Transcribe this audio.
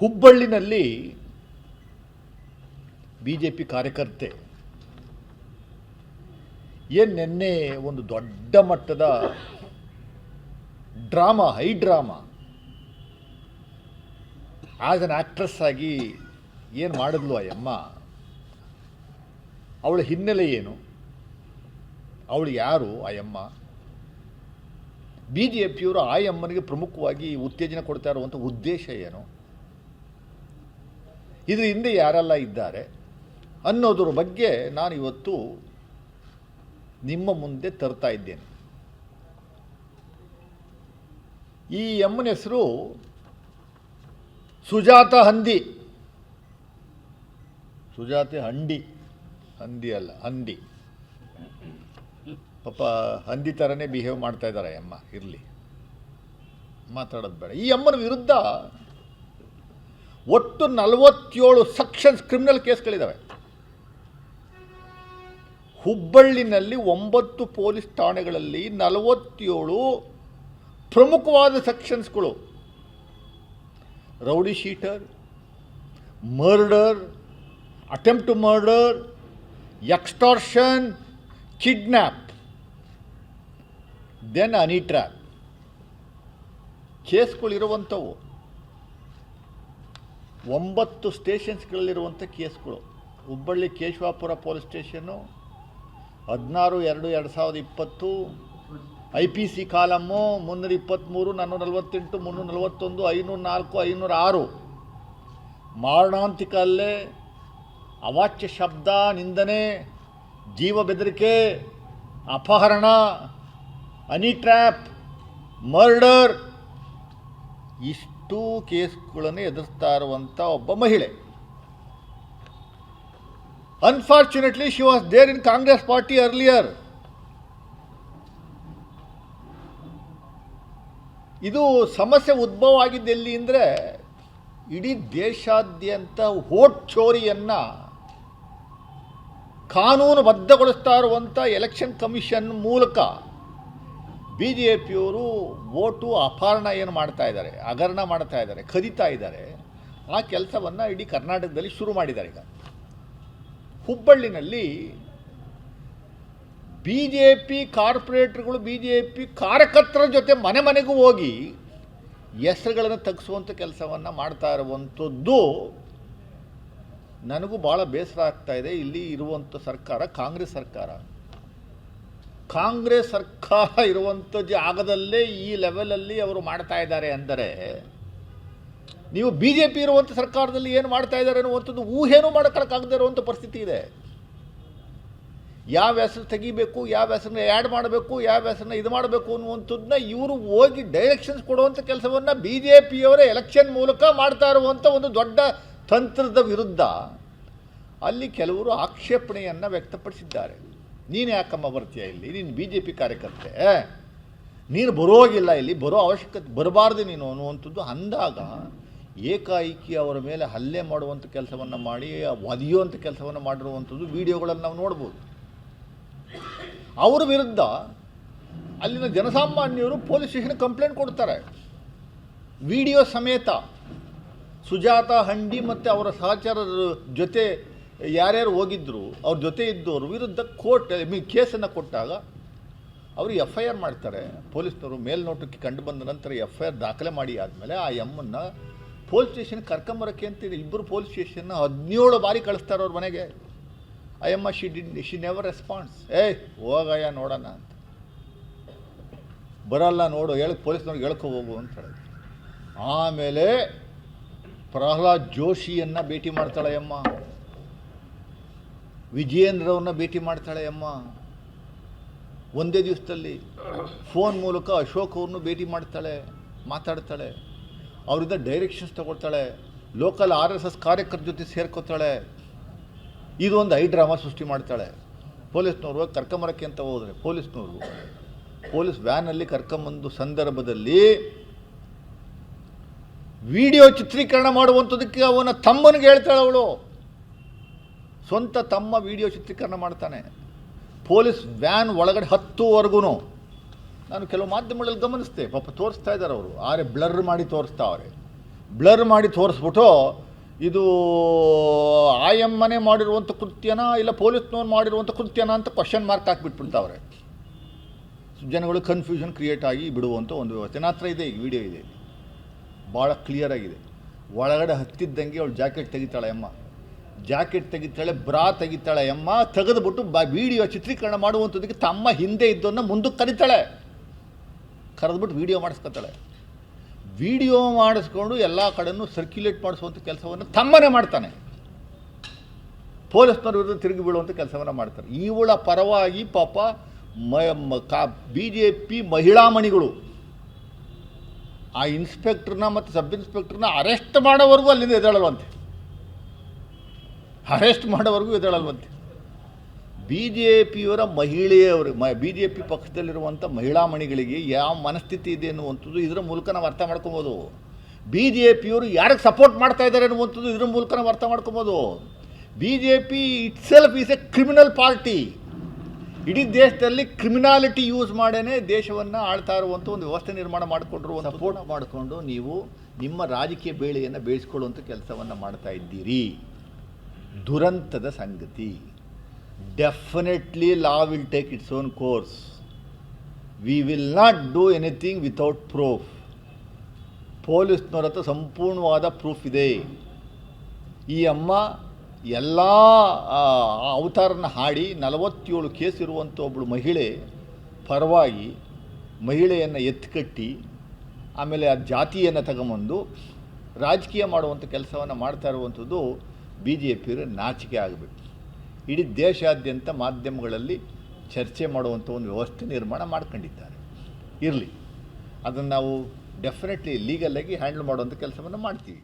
ಹುಬ್ಬಳ್ಳಿನಲ್ಲಿ B J P ಕಾರ್ಯಕರ್ತೆ ಏನು ನಿನ್ನೆ ಒಂದು ದೊಡ್ಡ ಮಟ್ಟದ drama, high drama, as an actress ಆಗಿ ಏನು ಮಾಡಿದ್ಲು ಆ ಅಮ್ಮ ಅವಳ ಹಿನ್ನೆಲೆ ಏನು? ಅವಳು ಯಾರು ಆ ಅಮ್ಮ ಬಿ ಜೆ ಪಿಯವರು ಆ ಅಮ್ಮನಿಗೆ ಪ್ರಮುಖವಾಗಿ ಉತ್ತೇಜನ ಕೊಡ್ತಾ ಇರುವಂಥ ಉದ್ದೇಶ ಏನು? ಇದ್ರ ಹಿಂದೆ ಯಾರೆಲ್ಲ ಇದ್ದಾರೆ ಅನ್ನೋದ್ರ ಬಗ್ಗೆ ನಾನು ಇವತ್ತು ನಿಮ್ಮ ಮುಂದೆ ತರ್ತಾ ಇದ್ದೇನೆ. ಈ ಅಮ್ಮನ ಹೆಸರು ಸುಜಾತ ಹಂದಿ. ಸುಜಾತ ಹಂಡಿ, ಹಂದಿ ಅಲ್ಲ, ಹಂದಿ. ಪಾಪ ಹಂದಿ ಥರನೇ ಬಿಹೇವ್ ಮಾಡ್ತಾ ಇದ್ದಾರೆ ಅಮ್ಮ, ಇರಲಿ. ಮಾತಾಡೋದು ಬೇಡ. ಈ ಅಮ್ಮನ ವಿರುದ್ಧ ಒಟ್ಟು ನಲವತ್ತೇಳು ಸೆಕ್ಷನ್ಸ್ ಕ್ರಿಮಿನಲ್ ಕೇಸ್ಗಳಿದ್ದಾವೆ ಹುಬ್ಬಳ್ಳಿನಲ್ಲಿ ಒಂಬತ್ತು ಪೊಲೀಸ್ ಠಾಣೆಗಳಲ್ಲಿ ನಲವತ್ತೇಳು ಪ್ರಮುಖವಾದ ಸೆಕ್ಷನ್ಸ್ಗಳು. Rowdy sheeter, murder, attempt to murder, extortion kidnap then honeytrap ಕೇಸ್ಗಳಿರುವಂಥವು ಒಂಬತ್ತು ಸ್ಟೇಷನ್ಸ್ಗಳಲ್ಲಿರುವಂಥ ಕೇಸ್ಗಳು. ಹುಬ್ಬಳ್ಳಿ ಕೇಶವಾಪುರ ಪೊಲೀಸ್ ಸ್ಟೇಷನ್ನು, ಹದಿನಾರು, ಎರಡು ಎರಡು ಸಾವಿರದ ಇಪ್ಪತ್ತು, ಐ ಪಿ ಸಿ ಕಾಲಮ್ಮು, ಮುನ್ನೂರ ಇಪ್ಪತ್ತ್ಮೂರು, ನಾನ್ನೂರ ನಲವತ್ತೆಂಟು, ಮುನ್ನೂರ ನಲವತ್ತೊಂದು, ಐನೂರ ನಾಲ್ಕು, ಐನೂರ ಆರು. ಮಾರಣಾಂತಿಕ ಅಲ್ಲೇ ಅವಾಚ್ಯ ಶಬ್ದ, ನಿಂದನೆ, ಜೀವ ಬೆದರಿಕೆ, ಅಪಹರಣ ಅನಿ ಟ್ರ್ಯಾಪ್, ಮರ್ಡರ್, ಇಷ್ಟು ಕೇಸ್ಗಳನ್ನು ಎದುರಿಸ್ತಾ ಇರುವಂಥ ಒಬ್ಬ ಮಹಿಳೆ. Unfortunately she was there in Congress party earlier ಇದು ಸಮಸ್ಯೆ ಉದ್ಭವ ಆಗಿದ್ದು ಎಲ್ಲಿ ಅಂದರೆ, ಇಡೀ ದೇಶಾದ್ಯಂತ ಓಟ್ ಚೋರಿಯನ್ನು ಕಾನೂನುಬದ್ಧಗೊಳಿಸ್ತಾ ಇರುವಂಥ ಎಲೆಕ್ಷನ್ ಕಮಿಷನ್ ಮೂಲಕ ಬಿ ಜೆ ಪಿಯವರು ವೋಟು ಅಪಹರಣ ಏನು ಮಾಡ್ತಾ ಇದ್ದಾರೆ, ಹಗರಣ ಮಾಡ್ತಾ ಇದ್ದಾರೆ, ಕದೀತಾ ಇದ್ದಾರೆ, ಆ ಕೆಲಸವನ್ನು ಇಡೀ ಕರ್ನಾಟಕದಲ್ಲಿ ಶುರು ಮಾಡಿದ್ದಾರೆ ಈಗ. ಹುಬ್ಬಳ್ಳಿನಲ್ಲಿ ಬಿ ಜೆ ಪಿ ಕಾರ್ಪೊರೇಟ್ರುಗಳು ಬಿ ಜೆ ಪಿ ಕಾರ್ಯಕರ್ತರ ಜೊತೆ ಮನೆ ಮನೆಗೂ ಹೋಗಿ ಹೆಸರುಗಳನ್ನು ತಗ್ಸುವಂಥ ಕೆಲಸವನ್ನು ಮಾಡ್ತಾ ಇರುವಂಥದ್ದು ನನಗೂ ಭಾಳ ಬೇಸರ ಆಗ್ತಾ ಇದೆ. ಇಲ್ಲಿ ಇರುವಂಥ ಸರ್ಕಾರ ಕಾಂಗ್ರೆಸ್ ಸರ್ಕಾರ. ಕಾಂಗ್ರೆಸ್ ಸರ್ಕಾರ ಇರುವಂಥ ಜಾಗದಲ್ಲೇ ಈ ಲೆವೆಲಲ್ಲಿ ಅವರು ಮಾಡ್ತಾ ಇದ್ದಾರೆ ಅಂದರೆ, ನೀವು ಬಿ ಜೆ ಪಿ ಇರುವಂಥ ಸರ್ಕಾರದಲ್ಲಿ ಏನು ಮಾಡ್ತಾ ಇದ್ದಾರೆ ಅನ್ನುವಂಥದ್ದು ಊಹೆನೂ ಮಾಡೋಕ್ಕಾಗದೇ ಇರುವಂಥ ಪರಿಸ್ಥಿತಿ ಇದೆ. ಯಾವ ಹೆಸರು ತೆಗಿಬೇಕು, ಯಾವ ಹೆಸರನ್ನ ಆ್ಯಡ್ ಮಾಡಬೇಕು, ಯಾವ ಹೆಸರನ್ನ ಇದು ಮಾಡಬೇಕು ಅನ್ನುವಂಥದ್ದನ್ನ ಇವರು ಹೋಗಿ ಡೈರೆಕ್ಷನ್ಸ್ ಕೊಡುವಂಥ ಕೆಲಸವನ್ನು ಬಿ ಜೆ ಪಿಯವರೇ ಎಲೆಕ್ಷನ್ ಮೂಲಕ ಮಾಡ್ತಾ ಇರುವಂಥ ಒಂದು ದೊಡ್ಡ ತಂತ್ರದ ವಿರುದ್ಧ ಅಲ್ಲಿ ಕೆಲವರು ಆಕ್ಷೇಪಣೆಯನ್ನು ವ್ಯಕ್ತಪಡಿಸಿದ್ದಾರೆ. ನೀನು ಯಾಕಮ್ಮ ಬರ್ತೀಯ ಇಲ್ಲಿ? ನೀನು ಬಿ ಜೆ ಪಿ ಕಾರ್ಯಕರ್ತೆ ನೀನು ಬರೋಗಿಲ್ಲ ಇಲ್ಲಿ, ಬರೋ ಅವಶ್ಯಕತೆ, ಬರಬಾರ್ದು ನೀನು ಅನ್ನುವಂಥದ್ದು ಅಂದಾಗ ಏಕಾಏಕಿ ಅವರ ಮೇಲೆ ಹಲ್ಲೆ ಮಾಡುವಂಥ ಕೆಲಸವನ್ನು ಮಾಡಿ ಒದಿಯುವಂಥ ಕೆಲಸವನ್ನು ಮಾಡಿರುವಂಥದ್ದು ವಿಡಿಯೋಗಳನ್ನು ನಾವು ನೋಡ್ಬೋದು. ಅವರ ವಿರುದ್ಧ ಅಲ್ಲಿನ ಜನಸಾಮಾನ್ಯರು ಪೊಲೀಸ್ ಸ್ಟೇಷನ್ ಕಂಪ್ಲೇಂಟ್ ಕೊಡ್ತಾರೆ. ವಿಡಿಯೋ ಸಮೇತ ಸುಜಾತ ಹಂಡಿ ಮತ್ತು ಅವರ ಸಹಚರರ ಜೊತೆ ಯಾರ್ಯಾರು ಹೋಗಿದ್ದರು ಅವ್ರ ಜೊತೆ ಇದ್ದವರು ವಿರುದ್ಧ ಕೋರ್ಟ್ ಮೀನ್ ಕೇಸನ್ನು ಕೊಟ್ಟಾಗ ಅವರು ಎಫ್ ಐ ಆರ್ ಮಾಡ್ತಾರೆ. ಪೊಲೀಸ್ನವರು ಮೇಲ್ನೋಟಕ್ಕೆ ಕಂಡು ಬಂದ ನಂತರ ಎಫ್ ಐ ಆರ್ ದಾಖಲೆ ಮಾಡಿ ಆದಮೇಲೆ ಆ ಎಮ್ಮನ್ನು ಪೊಲೀಸ್ ಸ್ಟೇಷನ್ ಕರ್ಕೊಂಬರಕ್ಕೆ ಅಂತ ಇಬ್ಬರು ಪೊಲೀಸ್ ಸ್ಟೇಷನ್ನ ಹದಿನೇಳು ಬಾರಿ ಕಳಿಸ್ತಾರೆ ಅವ್ರ ಮನೆಗೆ. ಅಯ್ಯಮ್ಮ she did she never response ಏಯ್, ಹೋಗಯ್ಯ, ನೋಡೋಣ ಅಂತ. ಬರಲ್ಲ, ನೋಡು ಹೇಳಕ್ಕೆ ಪೊಲೀಸ್ನವ್ರಿಗೆ ಹೇಳ್ಕೊ ಹೋಗು ಅಂತ ಹೇಳಿದ್ರು. ಆಮೇಲೆ ಪ್ರಹ್ಲಾದ್ ಜೋಶಿಯನ್ನು ಭೇಟಿ ಮಾಡ್ತಾಳೆ ಅಮ್ಮ ವಿಜಯೇಂದ್ರವ್ರನ್ನ ಭೇಟಿ ಮಾಡ್ತಾಳೆ ಅಮ್ಮ. ಒಂದೇ ದಿವಸದಲ್ಲಿ ಫೋನ್ ಮೂಲಕ ಅಶೋಕ್ ಅವ್ರನ್ನೂ ಭೇಟಿ ಮಾಡ್ತಾಳೆ, ಮಾತಾಡ್ತಾಳೆ. ಅವರಿಂದ ಡೈರೆಕ್ಷನ್ಸ್ ತಗೊಳ್ತಾಳೆ. ಲೋಕಲ್ ಆರ್ ಎಸ್ ಎಸ್ ಕಾರ್ಯಕರ್ತರ ಜೊತೆ ಸೇರ್ಕೊತಾಳೆ. ಇದು ಒಂದು ಐ ಡ್ರಾಮಾ ಸೃಷ್ಟಿ ಮಾಡ್ತಾಳೆ. ಪೊಲೀಸ್ನವರು ಹೋಗಿ ಕರ್ಕೊಂಬರಕ್ಕೆ ಅಂತ ಹೋದರೆ, ಪೊಲೀಸ್ನವರು ಪೊಲೀಸ್ ವ್ಯಾನಲ್ಲಿ ಕರ್ಕೊಂಬಂದು ಸಂದರ್ಭದಲ್ಲಿ ವಿಡಿಯೋ ಚಿತ್ರೀಕರಣ ಮಾಡುವಂಥದ್ದಕ್ಕೆ ಅವನ ತಮ್ಮನಿಗೆ ಹೇಳ್ತಾಳೆ ಅವಳು. ಸ್ವಂತ ತಮ್ಮ ವಿಡಿಯೋ ಚಿತ್ರೀಕರಣ ಮಾಡ್ತಾನೆ. ಪೊಲೀಸ್ ವ್ಯಾನ್ ಒಳಗಡೆ ಹತ್ತುವರೆಗೂ ನಾನು ಕೆಲವು ಮಾಧ್ಯಮಗಳಲ್ಲಿ ಗಮನಿಸ್ತೆ ಪಾಪ ತೋರಿಸ್ತಾ ಇದ್ದಾರೆ ಅವರು. ಆರೆ ಬ್ಲರ್ ಮಾಡಿ ತೋರಿಸ್ತಾವ್ರೆ ಬ್ಲರ್ ಮಾಡಿ ತೋರಿಸ್ಬಿಟ್ಟು, ಇದು ಆಯಮ್ಮನೆ ಮಾಡಿರುವಂಥ ಕೃತ್ಯನ ಇಲ್ಲ ಪೊಲೀಸ್ನವ್ರು ಮಾಡಿರುವಂಥ ಕೃತ್ಯನ ಅಂತ ಕ್ವಶನ್ ಮಾರ್ಕ್ ಹಾಕಿಬಿಟ್ಬಿಡ್ತಾವ್ರೆ ಜನಗಳು ಕನ್ಫ್ಯೂಷನ್ ಕ್ರಿಯೇಟ್ ಆಗಿ ಬಿಡುವಂಥ ಒಂದು ವ್ಯವಸ್ಥೆ. ಇದೆ ಈ ವಿಡಿಯೋ ಇದೆ. ಭಾಳ ಕ್ಲಿಯರ್ ಆಗಿದೆ. ಒಳಗಡೆ ಹತ್ತಿದ್ದಂಗೆ ಅವಳು ಜಾಕೆಟ್ ತೆಗಿತಾಳೆ ಅಮ್ಮ. ಜಾಕೆಟ್ ತೆಗಿತಾಳೆ, ಬ್ರಾ ತೆಗಿತಾಳೆ ಅಮ್ಮ ತೆಗೆದುಬಿಟ್ಟು ಬ ವಿಡಿಯೋ ಚಿತ್ರೀಕರಣ ಮಾಡುವಂಥದ್ದಕ್ಕೆ ತಮ್ಮ ಹಿಂದೆ ಇದ್ದನ್ನು ಮುಂದಕ್ಕೆ ಕರಿತಾಳೆ. ಕರೆದ್ಬಿಟ್ಟು ವಿಡಿಯೋ ಮಾಡಿಸ್ಕೊತಾಳೆ. ವಿಡಿಯೋ ಮಾಡಿಸ್ಕೊಂಡು ಎಲ್ಲ ಕಡೆಯೂ ಸರ್ಕ್ಯುಲೇಟ್ ಮಾಡಿಸುವಂಥ ಕೆಲಸವನ್ನು ತಮ್ಮನೇ ಮಾಡ್ತಾನೆ. ಪೊಲೀಸ್ನವ್ರ ವಿರುದ್ಧ ತಿರುಗಿ ಬೀಳುವಂಥ ಕೆಲಸವನ್ನು ಮಾಡ್ತಾರೆ. ಇವಳ ಪರವಾಗಿ ಪಾಪ ಮ ಕಾ ಬಿ ಜೆ ಪಿ ಮಹಿಳಾಮಣಿಗಳು ಆ ಇನ್ಸ್ಪೆಕ್ಟ್ರನ್ನ ಮತ್ತು ಸಬ್ ಇನ್ಸ್ಪೆಕ್ಟ್ರನ್ನ ಅರೆಸ್ಟ್ ಮಾಡೋವರೆಗೂ ಅಲ್ಲಿಂದ ಎದ್ದೇಳಲ್ವಂತೆ. ಅರೆಸ್ಟ್ ಮಾಡೋವರೆಗೂ ಎದ್ದೇಳಲ್ವಂತೆ ಬಿ ಜೆ ಪಿಯವರ ಮಹಿಳೆಯವರು ಮ ಬಿ ಜೆ ಪಿ ಪಕ್ಷದಲ್ಲಿರುವಂಥ ಮಹಿಳಾ ಮಣಿಗಳಿಗೆ ಯಾವ ಮನಸ್ಥಿತಿ ಇದೆ ಅನ್ನುವಂಥದ್ದು ಇದರ ಮೂಲಕ ನಾವು ಅರ್ಥ ಮಾಡ್ಕೊಬೋದು. ಬಿ ಜೆ ಪಿಯವರು ಯಾರಿಗೆ ಸಪೋರ್ಟ್ ಮಾಡ್ತಾ ಇದ್ದಾರೆ ಅನ್ನುವಂಥದ್ದು ಇದರ ಮೂಲಕ ನಾವು ಅರ್ಥ ಮಾಡ್ಕೊಬೋದು. B J P itself is a criminal party ಇಡೀ ದೇಶದಲ್ಲಿ ಕ್ರಿಮಿನಾಲಿಟಿ ಯೂಸ್ ಮಾಡೇ ದೇಶವನ್ನು ಆಳ್ತಾ ಇರುವಂಥ ಒಂದು ವ್ಯವಸ್ಥೆ ನಿರ್ಮಾಣ ಮಾಡಿಕೊಂಡಿರುವ ಸಪೋರ್ಟ್ ಮಾಡಿಕೊಂಡು ನೀವು ನಿಮ್ಮ ರಾಜಕೀಯ ಬೇಳೆಯನ್ನು ಬೇಯಿಸ್ಕೊಳ್ಳುವಂಥ ಕೆಲಸವನ್ನು ಮಾಡ್ತಾ ಇದ್ದೀರಿ. ದುರಂತದ ಸಂಗತಿ. Definitely law will take its own course we will not do anything without proof ಪೊಲೀಸ್ನವ್ರ ಹತ್ರ ಸಂಪೂರ್ಣವಾದ ಪ್ರೂಫ್ ಇದೆ. ಈ ಅಮ್ಮ ಎಲ್ಲ ಅವತಾರನ ಹಾಡಿ ನಲವತ್ತೇಳು ಕೇಸ್ ಇರುವಂಥ ಒಬ್ಬಳು ಮಹಿಳೆ ಪರವಾಗಿ ಮಹಿಳೆಯನ್ನು ಎತ್ತಿಕಟ್ಟಿ ಆಮೇಲೆ ಆ ಜಾತಿಯನ್ನು ತಗೊಂಬಂದು ರಾಜಕೀಯ ಮಾಡುವಂಥ ಕೆಲಸವನ್ನು ಮಾಡ್ತಾ ಇರುವಂಥದ್ದು ಬಿ ಜೆ ಪಿಯವರು ನಾಚಿಕೆ ಆಗಬೇಕು ಇಡೀ ದೇಶಾದ್ಯಂತ ಮಾಧ್ಯಮಗಳಲ್ಲಿ ಚರ್ಚೆ ಮಾಡುವಂಥ ಒಂದು ವ್ಯವಸ್ಥೆ ನಿರ್ಮಾಣ ಮಾಡ್ಕೊಂಡಿದ್ದಾರೆ. ಇರಲಿ. ಅದನ್ನು ನಾವು ಡೆಫಿನೆಟ್ಲಿ ಲೀಗಲಾಗಿ ಹ್ಯಾಂಡಲ್ ಮಾಡುವಂಥ ಕೆಲಸವನ್ನು ಮಾಡ್ತೀವಿ.